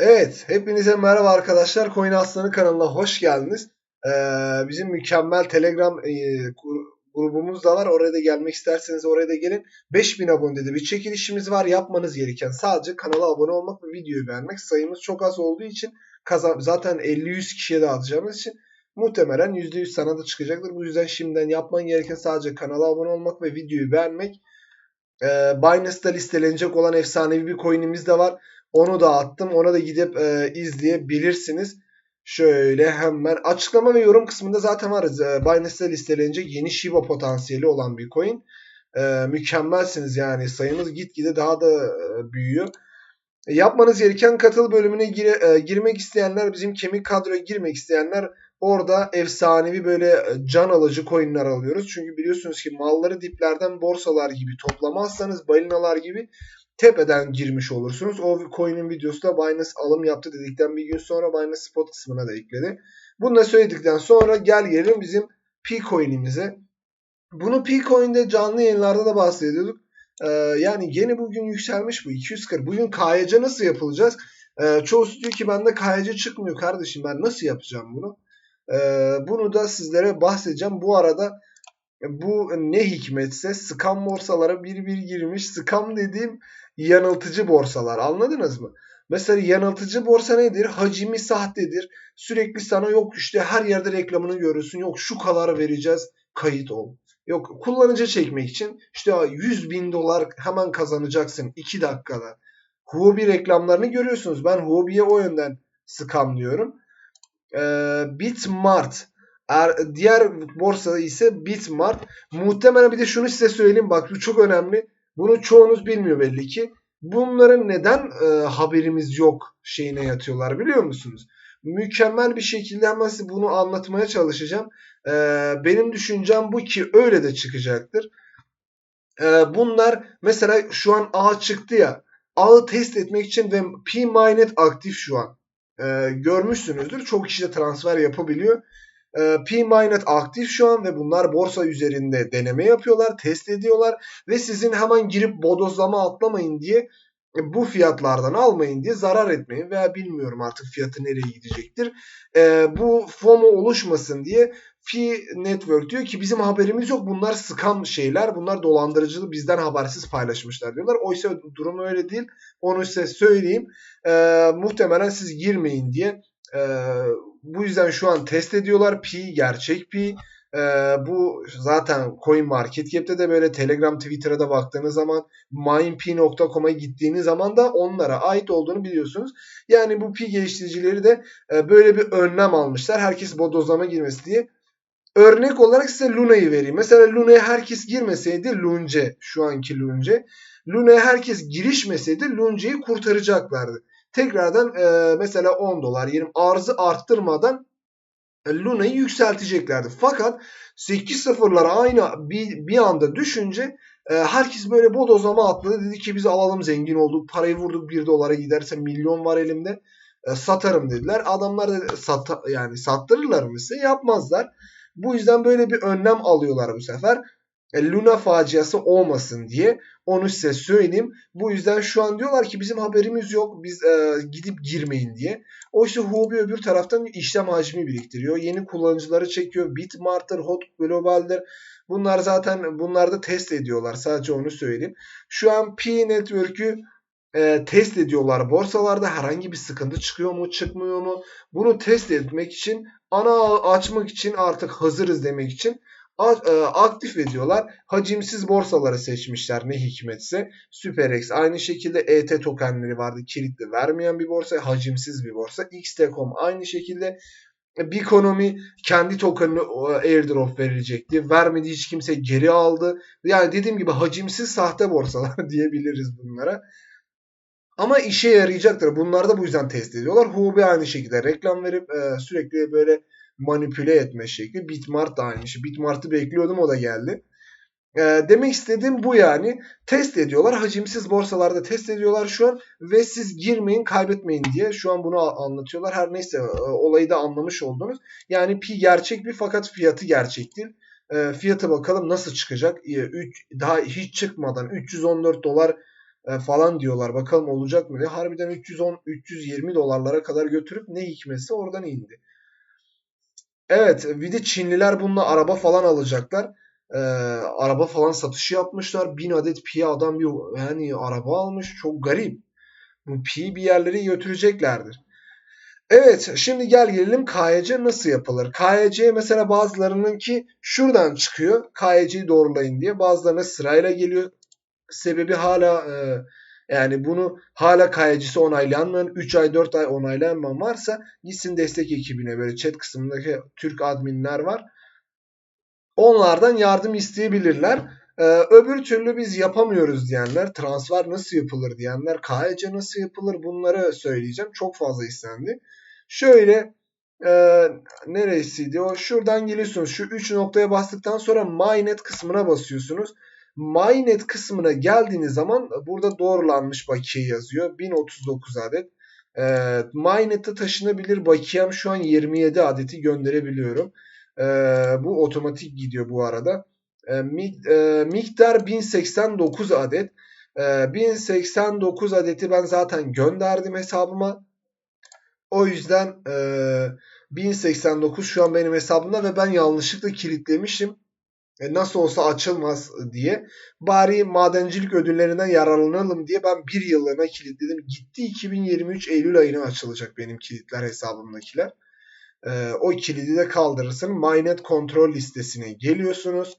Evet, hepinize merhaba arkadaşlar. Coin Aslanı kanalına hoş geldiniz. Ee, bizim mükemmel Telegram e, grubumuz da var. Oraya da gelmek isterseniz oraya da gelin. 5000 abonede bir çekilişimiz var. Yapmanız gereken sadece kanala abone olmak ve videoyu beğenmek. Sayımız çok az olduğu için kazan zaten 50-100 kişiye dağıtacağımız için muhtemelen %100 sana da çıkacaktır. Bu yüzden şimdiden yapman gereken sadece kanala abone olmak ve videoyu beğenmek. Ee, Binance'da listelenecek olan efsanevi bir coin'imiz de var. Onu da attım. Ona da gidip e, izleyebilirsiniz. Şöyle hemen açıklama ve yorum kısmında zaten var. E, Binance'de listelenecek yeni Shiba potansiyeli olan bir coin. E, mükemmelsiniz yani. Sayınız gitgide daha da e, büyüyor. E, yapmanız gereken katıl bölümüne gire, e, girmek isteyenler, bizim kemik kadroya girmek isteyenler orada efsanevi böyle e, can alıcı coinler alıyoruz. Çünkü biliyorsunuz ki malları diplerden borsalar gibi toplamazsanız balinalar gibi tepeden girmiş olursunuz. O coin'in videosu da Binance alım yaptı dedikten bir gün sonra Binance Spot kısmına da ekledi. Bunu da söyledikten sonra gel gelelim bizim P coin'imize. Bunu P coin'de canlı yayınlarda da bahsediyorduk. Ee, yani yeni bugün yükselmiş bu 240. Bugün KYC nasıl yapılacağız? Ee, çoğusu diyor ki bende KYC çıkmıyor kardeşim ben nasıl yapacağım bunu? Ee, bunu da sizlere bahsedeceğim. Bu arada bu ne hikmetse scam borsalara bir bir girmiş. Scam dediğim yanıltıcı borsalar. Anladınız mı? Mesela yanıltıcı borsa nedir? Hacimi sahtedir. Sürekli sana yok işte her yerde reklamını görürsün. Yok şu kadar vereceğiz kayıt ol. Yok kullanıcı çekmek için işte 100 bin dolar hemen kazanacaksın 2 dakikada. Huobi reklamlarını görüyorsunuz. Ben Huobi'ye o yönden scam diyorum. Ee, Bitmart er, diğer borsa ise Bitmart. Muhtemelen bir de şunu size söyleyeyim bak bu çok önemli. Bunu çoğunuz bilmiyor belli ki. Bunların neden e, haberimiz yok şeyine yatıyorlar biliyor musunuz? Mükemmel bir şekilde hemen size bunu anlatmaya çalışacağım. E, benim düşüncem bu ki öyle de çıkacaktır. E, bunlar mesela şu an A çıktı ya. A'ı test etmek için ve P-Minet aktif şu an. E, görmüşsünüzdür. Çok kişi de transfer yapabiliyor. E, P-Minet aktif şu an ve bunlar borsa üzerinde deneme yapıyorlar, test ediyorlar ve sizin hemen girip bodozlama atlamayın diye e, bu fiyatlardan almayın diye zarar etmeyin veya bilmiyorum artık fiyatı nereye gidecektir. E, bu FOMO oluşmasın diye Fi Network diyor ki bizim haberimiz yok bunlar scam şeyler bunlar dolandırıcılığı bizden habersiz paylaşmışlar diyorlar. Oysa durum öyle değil onu size söyleyeyim. E, muhtemelen siz girmeyin diye e, bu yüzden şu an test ediyorlar. Pi gerçek pi. Ee, bu zaten Coin Market Cap'te de böyle Telegram, Twitter'a da baktığınız zaman minepi.com'a gittiğiniz zaman da onlara ait olduğunu biliyorsunuz. Yani bu pi geliştiricileri de e, böyle bir önlem almışlar. Herkes bodozlama girmesi diye. Örnek olarak size Luna'yı vereyim. Mesela Luna'ya herkes girmeseydi Lunce, şu anki Lunce. Luna'ya herkes girişmeseydi Lunce'yi kurtaracaklardı tekrardan e, mesela 10 dolar 20 arzı arttırmadan e, Luna'yı yükselteceklerdi. Fakat 8 sıfırlar aynı bir, bir anda düşünce e, herkes böyle bodozlama atladı. Dedi ki biz alalım zengin olduk. Parayı vurduk 1 dolara giderse milyon var elimde. E, satarım dediler. Adamlar da sat, yani sattırırlar mı size? Yapmazlar. Bu yüzden böyle bir önlem alıyorlar bu sefer. E, Luna faciası olmasın diye onu size söyleyeyim. Bu yüzden şu an diyorlar ki bizim haberimiz yok. Biz e, gidip girmeyin diye. Oysa Huobi öbür taraftan işlem hacmi biriktiriyor. Yeni kullanıcıları çekiyor. Bitmart'tır, Hot Global'dir. Bunlar zaten bunlarda test ediyorlar. Sadece onu söyleyeyim. Şu an P Network'ü e, test ediyorlar. Borsalarda herhangi bir sıkıntı çıkıyor mu, çıkmıyor mu? Bunu test etmek için, ana açmak için artık hazırız demek için aktif ediyorlar. Hacimsiz borsaları seçmişler ne hikmetse. SuperX aynı şekilde ET tokenleri vardı. Kilitli vermeyen bir borsa. Hacimsiz bir borsa. XTCOM aynı şekilde Bikonomi kendi tokenını airdrop verilecekti. Vermedi hiç kimse geri aldı. Yani dediğim gibi hacimsiz sahte borsalar diyebiliriz bunlara. Ama işe yarayacaktır. Bunlar da bu yüzden test ediyorlar. Huobi aynı şekilde reklam verip e, sürekli böyle manipüle etme şekli. Bitmart da aynı şey. Bitmart'ı bekliyordum o da geldi. E, demek istediğim bu yani. Test ediyorlar. Hacimsiz borsalarda test ediyorlar şu an. Ve siz girmeyin kaybetmeyin diye şu an bunu anlatıyorlar. Her neyse e, olayı da anlamış oldunuz. Yani pi gerçek bir fakat fiyatı gerçek değil. E, fiyatı bakalım nasıl çıkacak. E, üç, daha hiç çıkmadan 314 dolar e, falan diyorlar. Bakalım olacak mı diye. Harbiden 310 320 dolarlara kadar götürüp ne hikmetse oradan indi. Evet bir de Çinliler bununla araba falan alacaklar. Ee, araba falan satışı yapmışlar. Bin adet pi adam bir yani araba almış. Çok garip. Bu pi bir yerlere götüreceklerdir. Evet şimdi gel gelelim KYC nasıl yapılır? KYC mesela bazılarının ki şuradan çıkıyor. KYC'yi doğrulayın diye. Bazılarına sırayla geliyor. Sebebi hala e, yani bunu hala KYC'si onaylanmayan 3 ay 4 ay onaylanmayan varsa gitsin destek ekibine böyle chat kısmındaki Türk adminler var. Onlardan yardım isteyebilirler. Ee, öbür türlü biz yapamıyoruz diyenler, transfer nasıl yapılır diyenler, KYC nasıl yapılır bunları söyleyeceğim. Çok fazla istendi. Şöyle e, neresiydi o? Şuradan geliyorsunuz. Şu 3 noktaya bastıktan sonra MyNet kısmına basıyorsunuz. MyNet kısmına geldiğiniz zaman burada doğrulanmış bakiye yazıyor. 1039 adet. E, MyNet'e taşınabilir bakiyem şu an 27 adeti gönderebiliyorum. E, bu otomatik gidiyor bu arada. E, e miktar 1089 adet. E, 1089 adeti ben zaten gönderdim hesabıma. O yüzden e, 1089 şu an benim hesabımda ve ben yanlışlıkla kilitlemişim. E, nasıl olsa açılmaz diye. Bari madencilik ödüllerinden yararlanalım diye ben bir yıllığına kilitledim. Gitti 2023 Eylül ayına açılacak benim kilitler hesabımdakiler. E, o kilidi de kaldırırsın. Mynet kontrol listesine geliyorsunuz.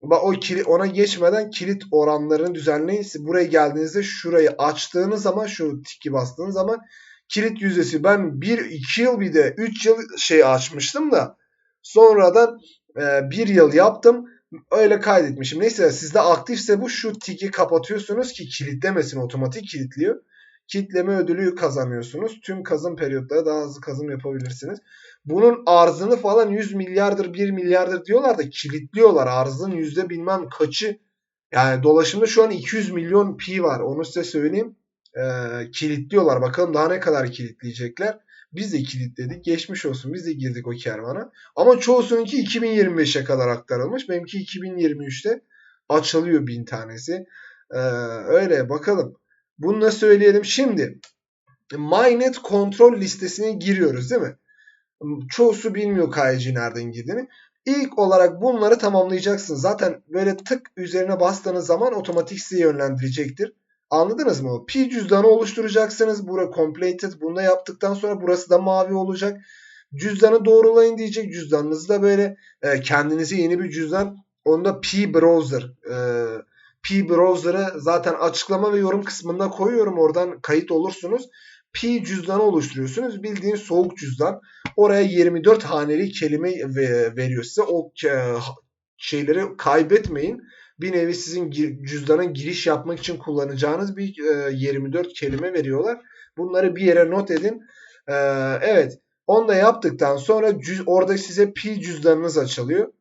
O kilit, ona geçmeden kilit oranlarını düzenleyin. Buraya geldiğinizde şurayı açtığınız zaman şu tiki bastığınız zaman kilit yüzdesi ben 1-2 yıl bir de 3 yıl şey açmıştım da sonradan e, bir yıl yaptım. Öyle kaydetmişim. Neyse sizde aktifse bu şu tiki kapatıyorsunuz ki kilitlemesin otomatik kilitliyor. Kitleme ödülü kazanıyorsunuz. Tüm kazım periyotları daha hızlı kazım yapabilirsiniz. Bunun arzını falan 100 milyardır 1 milyardır diyorlar da kilitliyorlar. Arzın yüzde bilmem kaçı. Yani dolaşımda şu an 200 milyon pi var. Onu size söyleyeyim. Ee, kilitliyorlar. Bakalım daha ne kadar kilitleyecekler. Biz de kilitledik. Geçmiş olsun. Biz de girdik o kervana. Ama çoğusununki 2025'e kadar aktarılmış. Benimki 2023'te açılıyor bin tanesi. Ee, öyle bakalım. Bunu da söyleyelim. Şimdi MyNet kontrol listesine giriyoruz değil mi? Çoğusu bilmiyor KYC nereden girdiğini. İlk olarak bunları tamamlayacaksın. Zaten böyle tık üzerine bastığınız zaman otomatik sizi yönlendirecektir. Anladınız mı? Pi cüzdanı oluşturacaksınız. Bura completed. Bunu da yaptıktan sonra burası da mavi olacak. Cüzdanı doğrulayın diyecek. Cüzdanınızı da böyle e, kendinize yeni bir cüzdan. Onu da P Browser. E, P Browser'ı zaten açıklama ve yorum kısmında koyuyorum. Oradan kayıt olursunuz. P cüzdanı oluşturuyorsunuz. Bildiğin soğuk cüzdan. Oraya 24 haneli kelime veriyor size. O e, şeyleri kaybetmeyin bir nevi sizin cüzdana giriş yapmak için kullanacağınız bir 24 e, kelime veriyorlar. Bunları bir yere not edin. E, evet. Onu da yaptıktan sonra orada size pi cüzdanınız açılıyor.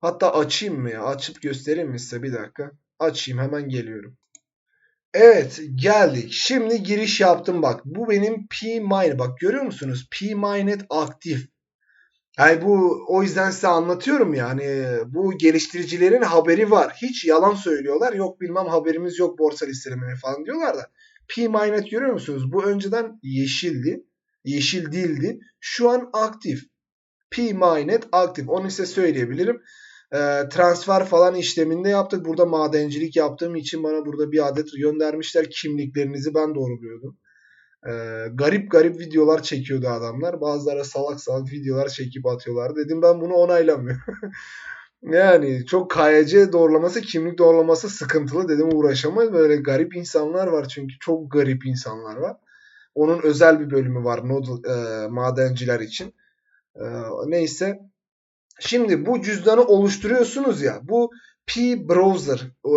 Hatta açayım mı? Açıp göstereyim mi size? Bir dakika. Açayım hemen geliyorum. Evet geldik. Şimdi giriş yaptım bak. Bu benim P-Mine. Bak görüyor musunuz? P-Minet aktif. Yani bu o yüzden size anlatıyorum yani bu geliştiricilerin haberi var. Hiç yalan söylüyorlar. Yok bilmem haberimiz yok borsa listelemene falan diyorlar da. P-Minet görüyor musunuz? Bu önceden yeşildi. Yeşil değildi. Şu an aktif. P-Minet aktif. Onu size söyleyebilirim. E, transfer falan işleminde yaptık. Burada madencilik yaptığım için bana burada bir adet göndermişler. Kimliklerinizi ben doğruluyordum. Ee, garip garip videolar çekiyordu adamlar. Bazıları salak salak videolar çekip atıyorlar. Dedim ben bunu onaylamıyorum. yani çok KYC doğrulaması, kimlik doğrulaması sıkıntılı dedim uğraşamayız. Böyle garip insanlar var çünkü çok garip insanlar var. Onun özel bir bölümü var node, e, madenciler için. E, neyse. Şimdi bu cüzdanı oluşturuyorsunuz ya. Bu P Browser. E,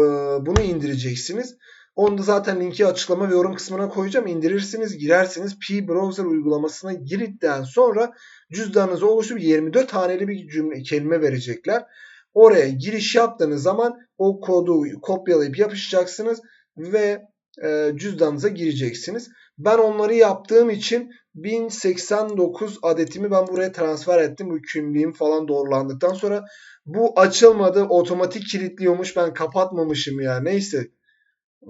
bunu indireceksiniz. Onu da zaten linki açıklama ve yorum kısmına koyacağım. İndirirsiniz, girersiniz. P-Browser uygulamasına girdikten sonra cüzdanınızı oluşturup 24 haneli bir cümle, kelime verecekler. Oraya giriş yaptığınız zaman o kodu kopyalayıp yapışacaksınız ve e, cüzdanınıza gireceksiniz. Ben onları yaptığım için 1089 adetimi ben buraya transfer ettim. Bu kimliğim falan doğrulandıktan sonra bu açılmadı. Otomatik kilitliyormuş. Ben kapatmamışım ya. Neyse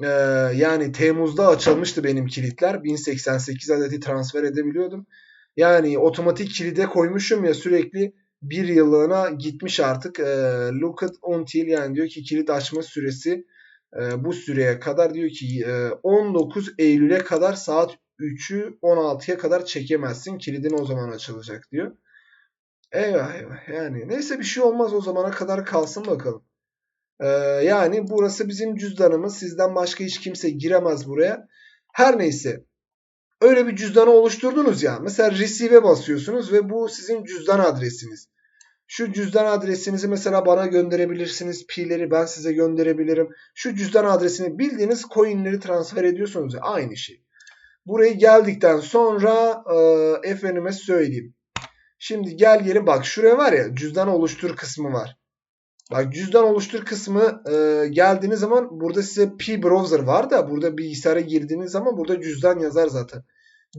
Ee, yani Temmuz'da açılmıştı benim kilitler. 1088 adeti transfer edebiliyordum. Yani otomatik kilide koymuşum ya sürekli bir yıllığına gitmiş artık. E, look at until yani diyor ki kilit açma süresi e, bu süreye kadar diyor ki e, 19 Eylül'e kadar saat 3'ü 16'ya kadar çekemezsin. Kilidin o zaman açılacak diyor. Eyvah eyvah yani neyse bir şey olmaz o zamana kadar kalsın bakalım. Ee, yani burası bizim cüzdanımız. Sizden başka hiç kimse giremez buraya. Her neyse öyle bir cüzdanı oluşturdunuz ya. Mesela receive'e basıyorsunuz ve bu sizin cüzdan adresiniz. Şu cüzdan adresinizi mesela bana gönderebilirsiniz. Pi'leri ben size gönderebilirim. Şu cüzdan adresini bildiğiniz coinleri transfer ediyorsunuz ya. Aynı şey. Buraya geldikten sonra e, efendime söyleyeyim. Şimdi gel gelin bak şuraya var ya cüzdan oluştur kısmı var. Bak cüzdan oluştur kısmı e, geldiğiniz zaman burada size P browser var da burada bilgisayara girdiğiniz zaman burada cüzdan yazar zaten.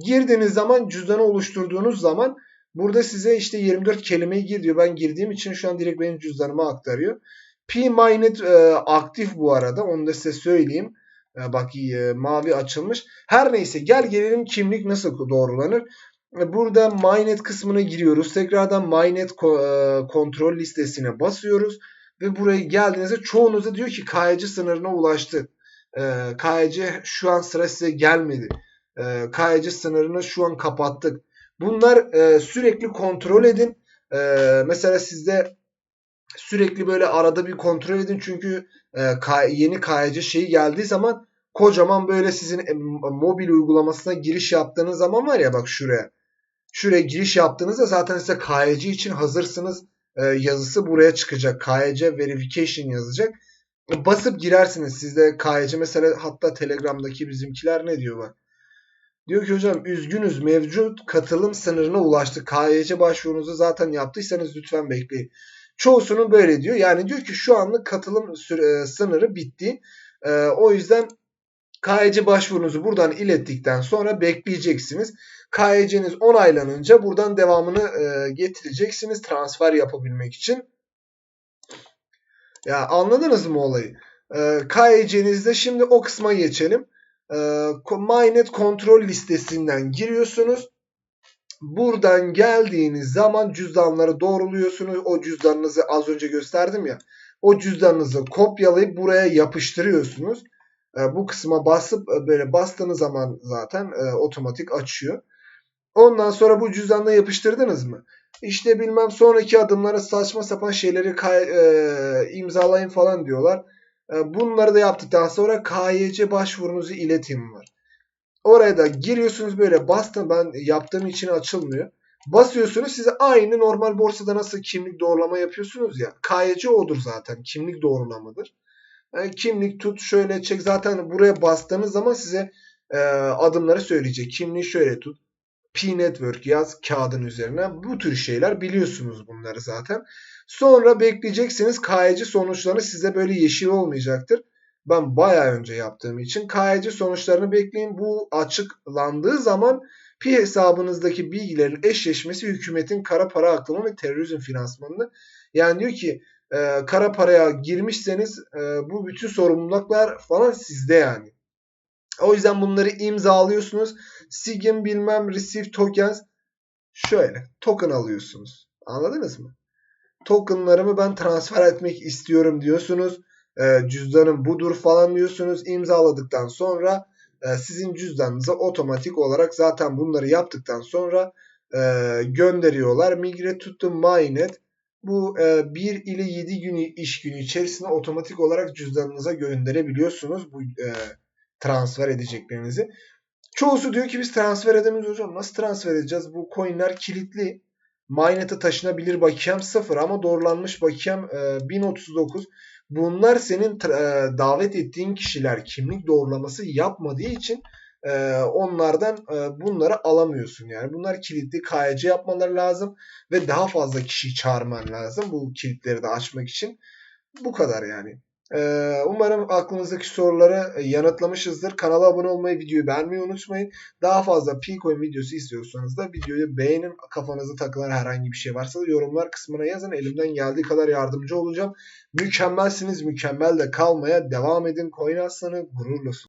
Girdiğiniz zaman cüzdanı oluşturduğunuz zaman burada size işte 24 kelimeyi gir diyor. Ben girdiğim için şu an direkt benim cüzdanıma aktarıyor. P-Mynet e, aktif bu arada. Onu da size söyleyeyim. E, bak e, mavi açılmış. Her neyse gel gelelim kimlik nasıl doğrulanır. E, burada MyNet kısmına giriyoruz. Tekrardan MyNet kontrol listesine basıyoruz. Ve buraya geldiğinizde çoğunuzda diyor ki KYC sınırına ulaştı. E, KYC şu an sıra size gelmedi. E, KYC sınırını şu an kapattık. Bunlar e, sürekli kontrol edin. E, mesela sizde sürekli böyle arada bir kontrol edin. Çünkü e, yeni KYC şeyi geldiği zaman kocaman böyle sizin e, mobil uygulamasına giriş yaptığınız zaman var ya bak şuraya. Şuraya giriş yaptığınızda zaten size KYC için hazırsınız e, yazısı buraya çıkacak. KYC verification yazacak. Basıp girersiniz. Sizde KYC mesela hatta Telegram'daki bizimkiler ne diyor bak. Diyor ki hocam üzgünüz mevcut katılım sınırına ulaştık. KYC başvurunuzu zaten yaptıysanız lütfen bekleyin. Çoğusunun böyle diyor. Yani diyor ki şu anlık katılım süre, sınırı bitti. E, o yüzden KYC başvurunuzu buradan ilettikten sonra bekleyeceksiniz. KYC'niz onaylanınca buradan devamını e, getireceksiniz transfer yapabilmek için. Ya anladınız mı olayı? E, KYC'nizde şimdi o kısma geçelim. E, MyNet kontrol listesinden giriyorsunuz. Buradan geldiğiniz zaman cüzdanları doğruluyorsunuz. O cüzdanınızı az önce gösterdim ya. O cüzdanınızı kopyalayıp buraya yapıştırıyorsunuz. E, bu kısma basıp e, böyle bastığınız zaman zaten e, otomatik açıyor. Ondan sonra bu cüzdanla yapıştırdınız mı? İşte bilmem sonraki adımlara saçma sapan şeyleri e, imzalayın falan diyorlar. E, bunları da yaptıktan sonra KYC başvurunuzu iletin var. Oraya da giriyorsunuz böyle bastım ben yaptığım için açılmıyor. Basıyorsunuz size aynı normal borsada nasıl kimlik doğrulama yapıyorsunuz ya. KYC odur zaten kimlik doğrulamadır. Yani kimlik tut şöyle çek zaten buraya bastığınız zaman size e, adımları söyleyecek. Kimliği şöyle tut. P-Network yaz kağıdın üzerine. Bu tür şeyler biliyorsunuz bunları zaten. Sonra bekleyeceksiniz KYC sonuçlarını size böyle yeşil olmayacaktır. Ben bayağı önce yaptığım için KYC sonuçlarını bekleyin. Bu açıklandığı zaman Pi hesabınızdaki bilgilerin eşleşmesi hükümetin kara para aklama ve terörizm finansmanını yani diyor ki e, kara paraya girmişseniz e, bu bütün sorumluluklar falan sizde yani. O yüzden bunları imzalıyorsunuz. Sigin bilmem receive tokens şöyle token alıyorsunuz. Anladınız mı? Tokenlarımı ben transfer etmek istiyorum diyorsunuz. E, cüzdanım budur falan diyorsunuz. İmzaladıktan sonra e, sizin cüzdanınıza otomatik olarak zaten bunları yaptıktan sonra e, gönderiyorlar. Migrate to the mainnet bu e, 1 ile 7 günü iş günü içerisinde otomatik olarak cüzdanınıza gönderebiliyorsunuz bu e, transfer edeceklerinizi. Çoğusu diyor ki biz transfer edemeyiz hocam. Nasıl transfer edeceğiz? Bu coinler kilitli. Mainnet'e taşınabilir bakiyem 0 ama doğrulanmış bakiyem e, 1039. Bunlar senin e, davet ettiğin kişiler kimlik doğrulaması yapmadığı için e, onlardan e, bunları alamıyorsun. Yani bunlar kilitli KYC yapmaları lazım ve daha fazla kişi çağırman lazım bu kilitleri de açmak için. Bu kadar yani. Ee, umarım aklınızdaki soruları e, yanıtlamışızdır. Kanala abone olmayı, videoyu beğenmeyi unutmayın. Daha fazla Picoin videosu istiyorsanız da videoyu beğenin. Kafanıza takılan herhangi bir şey varsa da yorumlar kısmına yazın. Elimden geldiği kadar yardımcı olacağım. Mükemmelsiniz. Mükemmel de kalmaya devam edin. Coin Aslanı gururla sunuyor.